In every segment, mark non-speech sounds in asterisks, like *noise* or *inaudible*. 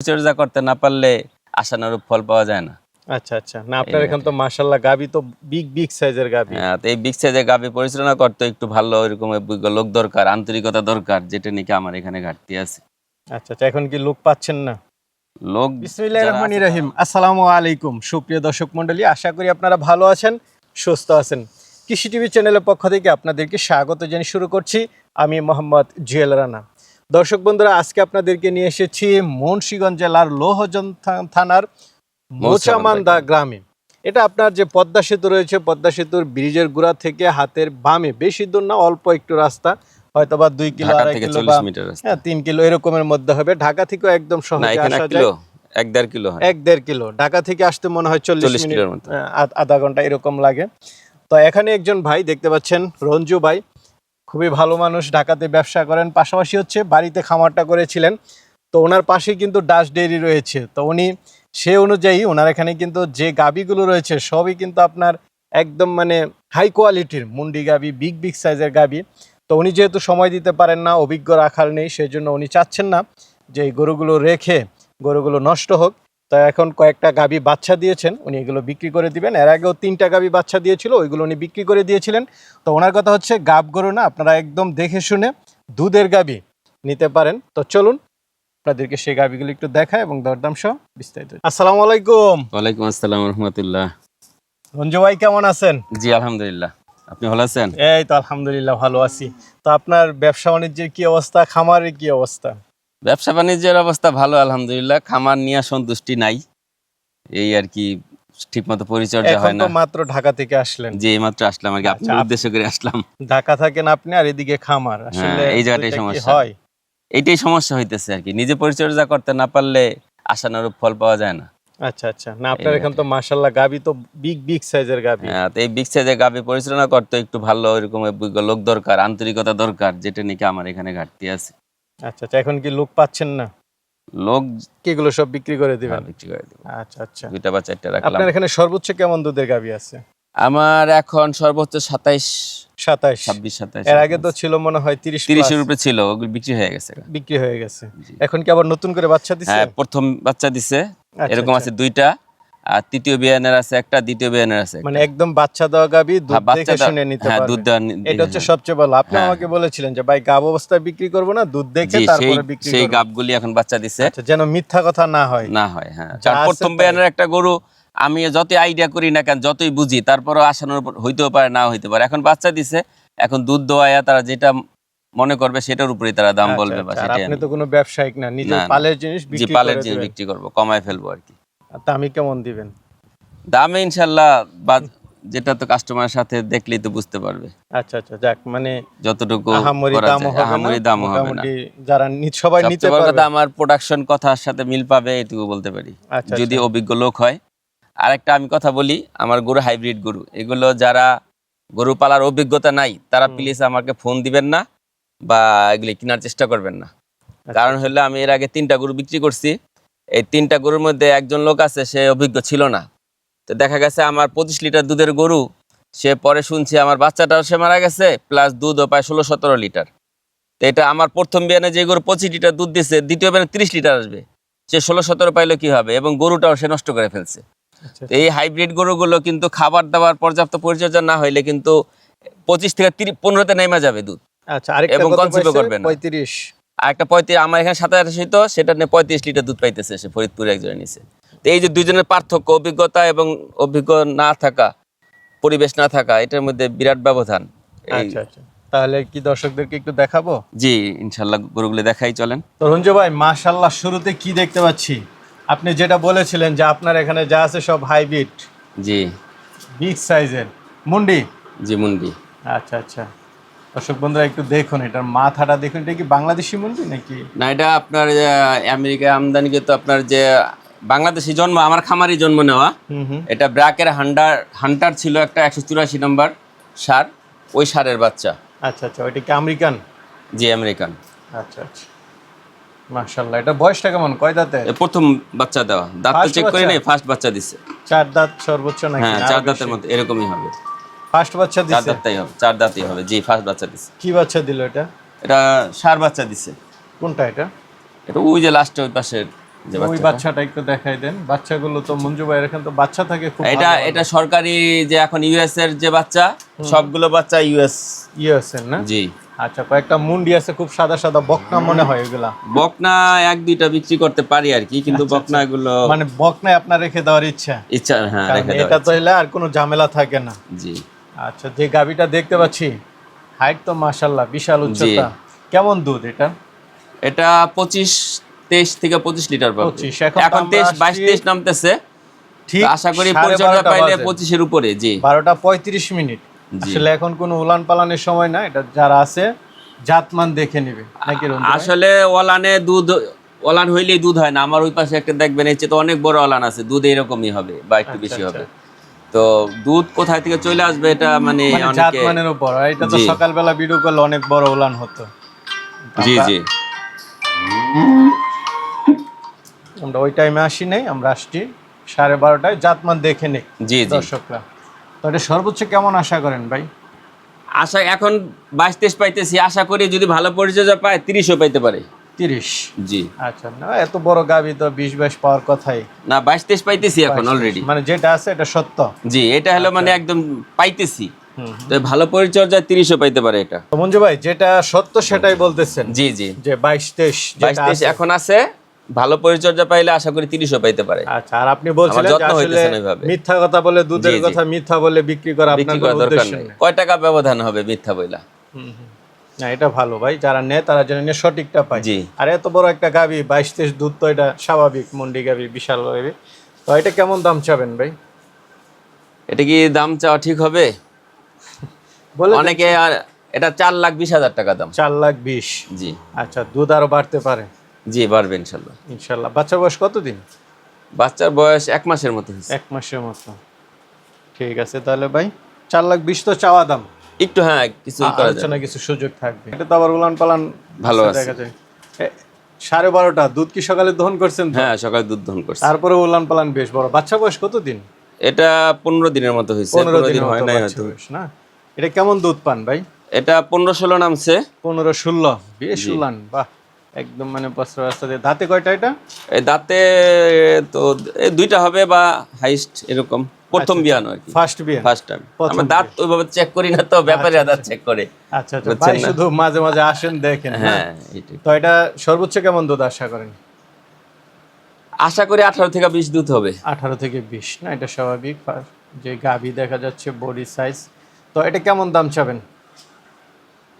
পরিচর্যা করতে না পারলে আশানুরূপ ফল পাওয়া যায় না। আচ্ছা আচ্ছা। না আপনার তো মাশাল্লাহ গাবি তো বিগ বিগ সাইজের গাবি। হ্যাঁ, তো এই বিগ সাইজের গাভী পরিচালনা করতে একটু ভালো এরকম লোক দরকার আন্তরিকতা দরকার যেটা নাকি আমার এখানে ঘাটতি আছে। আচ্ছা আচ্ছা। এখন কি লোক পাচ্ছেন না? লোক বিসমিল্লাহির রহমানির রহিম। আসসালামু আলাইকুম। সুপ্রিয় দর্শক মণ্ডলী আশা করি আপনারা ভালো আছেন সুস্থ আছেন। কৃষি টিভি চ্যানেলের পক্ষ থেকে আপনাদেরকে স্বাগত জানিয়ে শুরু করছি। আমি মোহাম্মদ জুয়েল রানা। দর্শক বন্ধুরা আজকে আপনাদেরকে নিয়ে এসেছি মুন্সিগঞ্জ জেলার লোহজন থানার মোচামান্দা গ্রামে। এটা আপনার যে পদ্মা সেতু রয়েছে পদ্মা সেতুর ব্রিজের গুড়া থেকে হাতের বামে বেশি দূর না অল্প একটু রাস্তা হয়তো বা দুই কিলো আড়াই কিলো বা হ্যাঁ তিন কিলো এরকমের মধ্যে হবে। ঢাকা থেকেও একদম সহজে এক আসা যায়। এক দেড় কিলো এক দেড় কিলো। ঢাকা থেকে আসতে মনে হয় চল্লিশ মিনিট আধা ঘণ্টা এরকম লাগে। তো এখানে একজন ভাই দেখতে পাচ্ছেন রঞ্জু ভাই। খুবই ভালো মানুষ, ঢাকাতে ব্যবসা করেন। পাশাপাশি হচ্ছে বাড়িতে খামারটা করেছিলেন। তো ওনার পাশে কিন্তু ডাস ডেয়ারি রয়েছে। তো উনি সে অনুযায়ী ওনার এখানে কিন্তু যে গাবিগুলো রয়েছে, সবই কিন্তু আপনার একদম মানে হাই কোয়ালিটির মুন্ডি গাবি বিগ বিগ সাইজের গাবি তো উনি যেহেতু সময় দিতে পারেন না, অভিজ্ঞ রাখাল নেই সেই জন্য উনি চাচ্ছেন না যে গরুগুলো রেখে গরুগুলো নষ্ট হোক। তো এখন কয়েকটা গাবি বাচ্চা দিয়েছেন উনি এগুলো বিক্রি করে দিবেন। এর আগেও তিনটা গাবি বাচ্চা দিয়েছিল ওইগুলো উনি বিক্রি করে দিয়েছিলেন। তো ওনার কথা হচ্ছে গাব গরু না আপনারা একদম দেখে শুনে দুধের গাবি নিতে পারেন। তো চলুন আপনাদেরকে সেই গাবিগুলো একটু দেখায় এবং দরদাম সহ বিস্তারিত। আসসালামু আলাইকুম। ওয়ালাইকুম আসসালাম রহমতুল্লাহ। রঞ্জু ভাই কেমন আছেন? জি আলহামদুলিল্লাহ। আপনি ভালো আছেন? এই তো আলহামদুলিল্লাহ ভালো আছি। তো আপনার ব্যবসা বাণিজ্যের কি অবস্থা? খামারের কি অবস্থা? ব্যবসা বাণিজ্যের অবস্থা ভালো আলহামদুলিল্লাহ। খামার নিয়ে সন্তুষ্টি নাই। এই আর কি ঠিক মতো পরিচর্যা হয় না। মাত্র ঢাকা থেকে আসলেন। যে এইমাত্র আসলাম আর কি আপনার উদ্দেশ্য করে আসলাম। ঢাকা থাকেন আপনি আর এদিকে খামার। আসলে এই জায়গাটাই সমস্যা। হয়? এইটাই সমস্যা হইতেছে আর কি। নিজে পরিচর্যা করতে না পারলে আশানুরূপ ফল পাওয়া যায় না। আচ্ছা আচ্ছা। না আপনার এখানে তো মাশাল্লাহ গাবি তো বিগ বিগ সাইজের গাবি। হ্যাঁ, তো এই বিগ সাইজের গাভী পরিচালনা করতে একটু ভালো এরকম লোক দরকার আন্তরিকতা দরকার যেটা নাকি আমার এখানে ঘাটতি আছে। আচ্ছা আচ্ছা এখন কি লোক পাচ্ছেন না? লোক সব বিক্রি করে দিবেন? হ্যাঁ, বিক্রি করে দেবো। আচ্ছা আচ্ছা। দুইটা বা চারটা রাখলাম। আপনার এখানে সর্বোচ্চ কেমন দুধের গাবি আছে? আমার এখন সর্বোচ্চ সাতাইশ সাতাইশ। ছাব্বিশ সাতাইশ এর আগে তো ছিল মনে হয় তিরিশ তিরিশের উপরে ছিল ওগুলো বিক্রি হয়ে গেছে বিক্রি হয়ে গেছে। এখন কি আবার নতুন করে বাচ্চা দিচ্ছে হ্যাঁ প্রথম বাচ্চা দিছে। আচ্ছা, এরকম আচ্ছা। আছে দুইটা। আর তৃতীয় বিয়ানের আছে একটা দ্বিতীয় বিয়ানের আছে মানে একদম বাচ্চা দেওয়া গাবি দুধ হ্যাঁ, দেখে শুনে নিতে হ্যাঁ পারবে। দুধ দেওয়া এটা হচ্ছে হ্যাঁ। সবচেয়ে ভালো। আপনি হ্যাঁ। আমাকে বলেছিলেন যে ভাই গাব অবস্থায় বিক্রি করব না দুধ দেখে তারপরে বিক্রি সেই গাবগুলি এখন বাচ্চা দিছে। আচ্ছা যেন মিথ্যা কথা না হয়। না হয় হ্যাঁ। প্রথম বিয়ানের একটা গরু আমি যতই আইডিয়া করি না কেন যতই বুঝি তারপরও আসানোর হইতেও পারে না হইতে পারে। এখন বাচ্চা দিছে এখন দুধ দোয়ায়া তারা যেটা মনে করবে সেটার উপরেই তারা দাম আচ্ছা, বলবে বা আচ্ছা, আপনি তো কোনো ব্যবসায়িক না নিজের না, না। পালের জিনিস বিক্রি পালের জিনিস বিক্রি করব কমায় ফেলব আর কি। দামি কেমন দিবেন? দামে ইনশাল্লাহ বা যেটা তো কাস্টমারের সাথে দেখলেই তো বুঝতে পারবে। আচ্ছা আচ্ছা যাক মানে যতটুকু আহামরি যায়, হবে না যারা সবাই নিতে পারবে। আমার প্রোডাকশন কথার সাথে মিল পাবে এটুকু বলতে পারি। আচ্ছা যদি আচ্ছা। অভিজ্ঞ লোক হয়। আরেকটা আমি কথা বলি আমার গরু হাইব্রিড গরু। এগুলো যারা গরু পালার অভিজ্ঞতা নাই তারা প্লিজ আমাকে ফোন দিবেন না বা এগুলি কেনার চেষ্টা করবেন না। আচ্ছা, কারণ হলো আমি এর আগে তিনটা গরু বিক্রি করছি। এই তিনটা গরুর মধ্যে একজন লোক আছে সে অভিজ্ঞ ছিল না। তো দেখা গেছে আমার পঁচিশ লিটার দুধের গরু সে পরে শুনছি আমার বাচ্চাটাও সে মারা গেছে প্লাস দুধও প্রায় ষোলো সতেরো লিটার। তো এটা আমার প্রথম বিয়ানে যে গরু পঁচিশ লিটার দুধ দিচ্ছে দ্বিতীয় বিয়ানে তিরিশ লিটার আসবে। সে ষোলো সতেরো পাইলে কি হবে? এবং গরুটাও সে নষ্ট করে ফেলছে। আচ্ছা, এই হাইব্রিড গরুগুলো কিন্তু খাবার দাবার পর্যাপ্ত পরিচর্যা না হইলে কিন্তু পঁচিশ থেকে তিরিশ পনেরোতে নেমা যাবে দুধ। আচ্ছা এবং কত concept ও পাইছে? করবে না। 35 আর একটা পঁয়ত্রিশ আমার এখানে সাতাশ হইতো সেটা নিয়ে পঁয়ত্রিশ লিটার দুধ পাইতেছে সে ফরিদপুরে একজনে নিছে তো এই যে দুইজনের পার্থক্য অভিজ্ঞতা এবং অভিজ্ঞ না থাকা পরিবেশ না থাকা এটার মধ্যে বিরাট ব্যবধান। আচ্ছা আচ্ছা। তাহলে কি দর্শকদেরকে একটু দেখাবো? জি ইনশাল্লাহ গরুগুলো দেখাই চলেন। তো রঞ্জু ভাই মাশাল্লাহ শুরুতে কি দেখতে পাচ্ছি? আপনি যেটা বলেছিলেন যে আপনার এখানে যা আছে সব হাইব্রিড। জি। বিগ সাইজের। মুন্ডি? জি মুন্ডি। আচ্ছা আচ্ছা। দর্শক বন্ধুরা একটু দেখুন এটার মাথাটা দেখুন এটা কি বাংলাদেশি মুন্ডি নাকি? না এটা আপনার আহ, আমেরিকায় আমদানিকে তো আপনার যে বাংলাদেশি জন্ম আমার খামারি জন্ম নেওয়া। এটা ব্র্যাকের হান্ডার হান্টার ছিল একটা একশো চুরাশি নম্বর সার ওই সারের বাচ্চা। আচ্ছা আচ্ছা ওইটা কি আমেরিকান? জি আমেরিকান। আচ্ছা আচ্ছা। মাশাল্লাহ এটা বয়সটা কেমন? কয় দাঁতে প্রথম বাচ্চা দেওয়া। দাঁত চেক করে? নেই ফার্স্ট বাচ্চা দিচ্ছে চার দাঁত সর্বোচ্চ নাকি হ্যাঁ চার দাঁতের মধ্যে এরকমই হবে। ফার্স্ট বাচ্চা দিছে চার দিছে? দাঁতটাই হবে চার দাঁতই হবে জি ফার্স্ট বাচ্চা দিচ্ছে কি বাচ্চা দিল এটা? এটা সার বাচ্চা দিচ্ছে কোনটা এটা? এটা ওই যে লাস্টে ওই পাশে যে ওই বাচ্চাটা। একটু দেখাই দেন। বাচ্চাগুলো তো মঞ্জু ভাইয়ের এখানে তো বাচ্চা থাকে খুব এটা এটা সরকারি যে এখন ইউএস এর যে বাচ্চা সবগুলো বাচ্চা ইউএস ইয়েছেন না? জি। আচ্ছা কয়েকটা মুন্ডি আছে খুব সাদা সাদা বকনা মনে হয় এগুলা। বকনা এক দুইটা বিক্রি করতে পারি আর কি কিন্তু আচ্ছা, বকনা এগুলো মানে বকনায় আপনার রেখে দেওয়ার ইচ্ছা? ইচ্ছা হ্যাঁ রেখে এটা তো হলে আর কোনো ঝামেলা থাকে না। জি। আচ্ছা যে গাবিটা দেখতে পাচ্ছি হাইট তো মাশাল্লাহ বিশাল উচ্চতা। কেমন দুধ এটা? এটা পঁচিশ তেইশ থেকে পঁচিশ লিটার পাবে। 25, এখন তেইশ বাইশ তেইশ নামতেছে। ঠিক আশা করি পরিচর্যা পাইলে। পঁচিশের উপরে জি। বারোটা পঁয়ত্রিশ মিনিট। আসলে এখন কোনো উলান পালানের সময় না এটা যারা আছে জাতমান দেখে নেবে। নাকি আসলে ওলানে দুধ ওলান হইলেই দুধ হয় না। আমার ওই পাশে একটা দেখবেন এই চেয়ে তো অনেক বড় ওলান আছে। দুধ এরকমই হবে বা একটু আচ্ছা, বেশি আচ্ছা। হবে। তো দুধ কোথায় থেকে চলে আসবে এটা মানে মানে অনেকে জাতমানের উপর এটা তো সকালবেলা ভিডিও করলে অনেক বড় উলান হতো। জি জি। আমরা ওই টাইমে আসি নাই আমরা আসছি সাড়ে বারোটায় জাতমান দেখে নেই জি জি। দর্শকরা। তো এটা সর্বোচ্চ কেমন আশা করেন ভাই? আশা এখন বাইশ তেইশ পাইতেছি আশা করি যদি ভালো পরিচর্যা পায় তিরিশও পাইতে পারে। তিরিশ। জি। আচ্ছা না এত বড় গাবি তো বিশ বাইশ পাওয়ার কথাই। না বাইশ তেইশ পাইতেছি এখন অলরেডি মানে যেটা আছে এটা সত্য। জি এটা হলো মানে একদম পাইতেছি। তো ভালো পরিচর্যা তিরিশও পাইতে পারে এটা। মঞ্জু ভাই যেটা সত্য সেটাই বলতেছেন। জি জি। যে বাইশ তেইশ বাইশ তেইশ এখন আছে ভালো পরিচর্যা পাইলে আশা করি তিরিশও পাইতে পারে। আচ্ছা আর আপনি বলছিলেন যত্ন ওইভাবে। মিথ্যা কথা বলে দুধের। কথা মিথ্যা বলে বিক্রি করা আপনার দরকার নেই। কয় টাকা ব্যবধান হবে মিথ্যা বইলা। না এটা ভালো ভাই যারা নেয় তারা যেন নিয়ে সঠিকটা পায়। জি। আর এত বড় একটা গাবি বাইশ তেইশ দুধ তো এটা স্বাভাবিক মন্ডি গাবি বিশাল গাবি। তো এটা কেমন দাম চাবেন ভাই? এটা কি দাম চাওয়া ঠিক হবে? *laughs* অনেকে আর এটা চার লাখ বিশ হাজার টাকা দাম। চার লাখ বিশ? জি। আচ্ছা দুধ আরও বাড়তে পারে? জি বাড়বে ইনশাল্লাহ। ইনশাল্লাহ। বাচ্চা বয়স কতদিন? বাচ্চার বয়স এক মাসের মতো এক মাসের মতো। ঠিক আছে তাহলে ভাই চার লাখ বিশ তো চাওয়া দাম। একটু হ্যাঁ কিছু করা আলোচনা কিছু সুযোগ থাকবে। এটা তো আবার উলান পালান ভালো আছে। দেখা যায় সাড়ে বারোটা দুধ কি সকালে দহন করছেন হ্যাঁ সকালে দুধ দহন করছে। তারপরে উলান পালান বেশ বড়। বাচ্চা বয়স কতদিন এটা পনেরো দিনের মতো হয়েছে। পনেরো দিন দিন হয় নাই হয়তো। না? এটা কেমন দুধ পান ভাই? এটা পনেরো ষোলো নামছে। পনেরো ষোলো বেশ উলান বাহ। একদম মানে বস্ত্র রাস্তা দিয়ে। দাঁতে কয়টা এটা? এই দাঁতে তো এই দুইটা হবে বা হাইস্ট এরকম। প্রথম বিয়ান আর কি। ফার্স্ট বিয়ে ফার্স্ট টাইম আমরা দাঁত ওইভাবে চেক করি না তো ব্যাপারে দাঁত চেক করে। আচ্ছা আচ্ছা। ভাই শুধু মাঝে মাঝে আসেন দেখেন হ্যাঁ। তো এটা সর্বোচ্চ কেমন দুধ আশা করেন? আশা করি আঠারো থেকে বিশ দুধ হবে। আঠারো থেকে বিশ না? এটা স্বাভাবিক। যে গাভি দেখা যাচ্ছে বডি সাইজ তো এটা কেমন দাম চাবেন?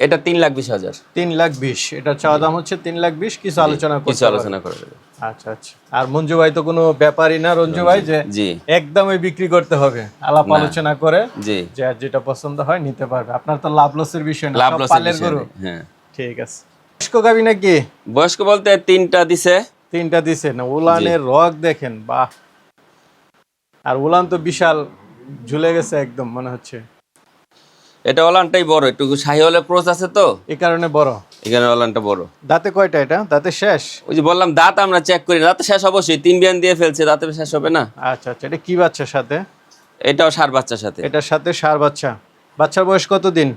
এটা তিন লাখ বিশ হাজার। তিন লাখ বিশ। এটা চাওয়া দাম হচ্ছে তিন লাখ বিশ। কিছু আলোচনা কিছু আলোচনা করে আচ্ছা আচ্ছা। আর মঞ্জু ভাই তো কোনো ব্যাপারই না রঞ্জু ভাই যে একদমই বিক্রি করতে হবে। আলাপ আলোচনা করে জি। যে আর যেটা পছন্দ হয় নিতে পারবে। আপনার তো লাভ লসের বিষয় না লাভ লসের গরু। হ্যাঁ। ঠিক আছে। বয়স্ক গাভি নাকি? বয়স্ক বলতে তিনটা দিছে। তিনটা দিছে না উলানের রক দেখেন বাহ। আর উলান তো বিশাল ঝুলে গেছে একদম মনে হচ্ছে। এটা ওলানটাই বড় একটু শাহিওয়ালের ক্রোচ আছে তো। এই কারণে বড়। এখানে ওলানটা বড়। দাঁতে কয়টা এটা? দাঁতে শেষ? ওই যে বললাম দাঁত আমরা চেক করি। দাঁত শেষ অবশ্যই তিন বিয়ান দিয়ে ফেলছে দাঁতে শেষ হবে না। আচ্ছা আচ্ছা এটা কি বাচ্চার সাথে? এটাও সার বাচ্চার সাথে। এটার সাথে সার বাচ্চা। বাচ্চার বয়স কতদিন?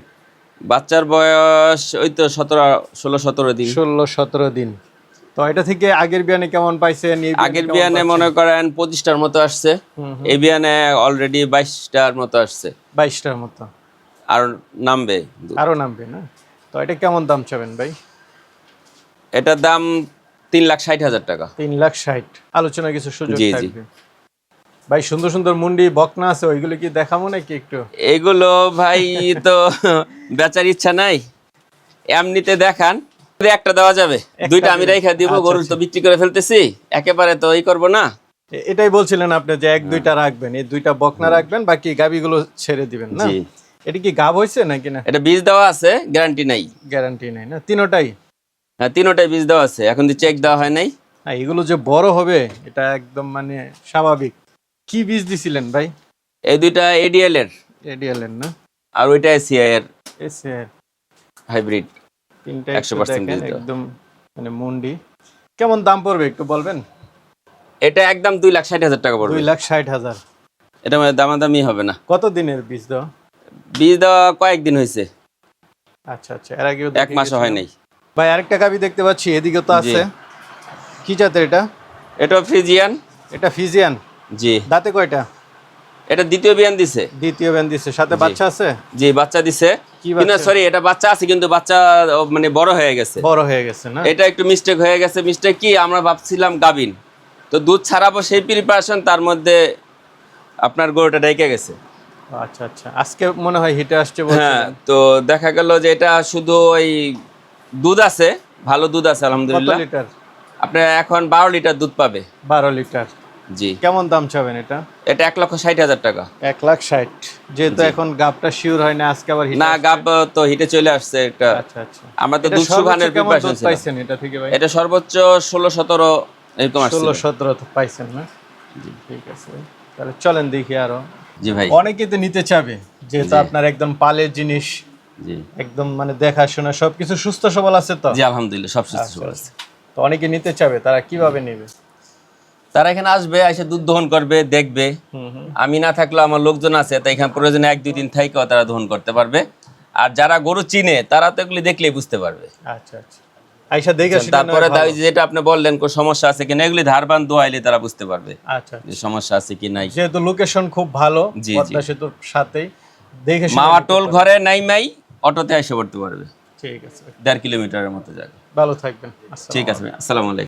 বাচ্চার বয়স ওই তো সতেরো ষোলো সতেরো দিন। ষোলো সতেরো দিন। তো এটা থেকে আগের বিয়ানে কেমন পাইছেন আগের বিয়ানে মনে করেন পঁচিশটার মতো আসছে। এই বিয়ানে অলরেডি বাইশটার মতো আসছে। বাইশটার মতো। আর নামবে। আরও নামবে না? তো এটা কেমন দাম চাবেন ভাই? এটার দাম তিন লাখ ষাট হাজার টাকা। তিন লাখ ষাট। আলোচনা কিছু সুযোগ জি, জি। থাকবে। ভাই সুন্দর সুন্দর মুন্ডি বকনা আছে ওইগুলো কি দেখাবো নাকি একটু? এগুলো ভাই তো বেচার ইচ্ছা নাই। এমনিতে দেখান একটা দেওয়া যাবে। দুইটা আমি রেখে দিব আচ্ছা, গরু তো বিক্রি করে ফেলতেছি। একেবারে তো এই করব না। এটাই বলছিলেন আপনি যে এক দুইটা রাখবেন এই দুইটা বকনা রাখবেন বাকি গাবিগুলো ছেড়ে দিবেন না? এটা কি গাব হয়েছে নাকি না? এটা বীজ দেওয়া আছে গ্যারান্টি নাই। গ্যারান্টি নেই না? তিনোটাই? হ্যাঁ তিনোটাই বীজ দেওয়া আছে এখন তো চেক দেওয়া হয় নাই। না এগুলো যে বড় হবে এটা একদম মানে স্বাভাবিক। কি বীজ দিছিলেন ভাই? এই দুইটা এডিএল এর। এডিএল এর না? আর ওইটা এসিআই এর। এসে হাইব্রিড তিনটা 100% একশো দেখেন বীজ। একদম মানে মুন্ডি। কেমন দাম পড়বে একটু বলবেন? এটা একদম দুই লাখ ষাট হাজার টাকা পড়বে। দুই লাখ ষাট হাজার। এটা মানে দামাদামি হবে না। কত দিনের বীজ দেওয়া? বীজ দেওয়া কয়েকদিন হয়েছে। আচ্ছা আচ্ছা এর আগেও এক মাসও হয় নাই ভাই আরেকটা গাবি দেখতে পাচ্ছি এদিকে তো আছে। কি জাতের এটা? এটা ফ্রিজিয়ান এটা ফিজিয়ান? জি। দাঁতে কয়টা? এটা দ্বিতীয় বিয়ান দিছে। দ্বিতীয় ব্যান দিচ্ছে সাথে বাচ্চা আছে? জি বাচ্চা দিছে। কি বাচ্চা? সরি এটা বাচ্চা আছে কিন্তু বাচ্চা মানে বড় হয়ে গেছে। বড় হয়ে গেছে না? এটা একটু মিস্টেক হয়ে গেছে। মিস্টেক কি? আমরা ভাবছিলাম গাবিন। তো দুধ ছাড়াবো সেই প্রিপারেশন তার মধ্যে আপনার গরুটা ডেকে গেছে। আচ্ছা আচ্ছা। আজকে মনে হয় হিটে আসছে হ্যাঁ তো দেখা গেল যে এটা শুধু ওই দুধ আছে ভালো দুধ আছে আলহামদুলিল্লাহ। লিটার? আপনার এখন বারো লিটার দুধ পাবে। বারো লিটার। জি। কেমন দাম চাবেন এটা? এটা এক লক্ষ ষাট হাজার টাকা। এক লাখ ষাট। যেহেতু এখন গাবটা শিওর হয় না আজকে আবার না গাব তো হিটে চলে আসছে একটা। আচ্ছা আচ্ছা। আমরা তো এটা দুধ সুখানের প্রিপারেশন পাইছেন এটা থেকে ভাই? এটা সর্বোচ্চ ষোলো সতেরো এরকম ষোলো সতেরো পাইছেন না? ঠিক আছে। তাহলে চলেন দেখি আরও। জি ভাই। অনেকে তো নিতে চাবে যেহেতু আপনার একদম পালের জিনিস জি। একদম মানে দেখাশোনা সবকিছু সুস্থ সবল আছে তো? জি আলহামদুলিল্লাহ সব সুস্থ আচ্ছা, সবল আছে। তো অনেকে নিতে চাবে তারা কীভাবে নেবে? তারা এখানে আসবে এসে দুধ দহন করবে দেখবে। আমি না থাকলেও আমার লোকজন আছে তাই এখানে প্রয়োজনে এক দুই দিন থেকেও তারা দহন করতে পারবে। আর যারা গরু চিনে তারা তো এগুলি দেখলেই বুঝতে পারবে। আচ্ছা আচ্ছা। আইসা দেখে তারপরে তাই যেটা আপনি বললেন কোন সমস্যা আছে কিনা এগুলি ধারবান দোয়াইলে তারা বুঝতে পারবে আচ্ছা যে সমস্যা আছে কি নাই যেহেতু লোকেশন খুব ভালো জি। পদ্মা সেতুর সাথেই। দেখে মাওয়া টোল ঘরে নাই মাই অটোতে এসে পড়তে পারবে ঠিক আছে। দেড় কিলোমিটারের মতো যাবে ভালো থাকবেন। ঠিক আছে আসসালামু আলাইকুম।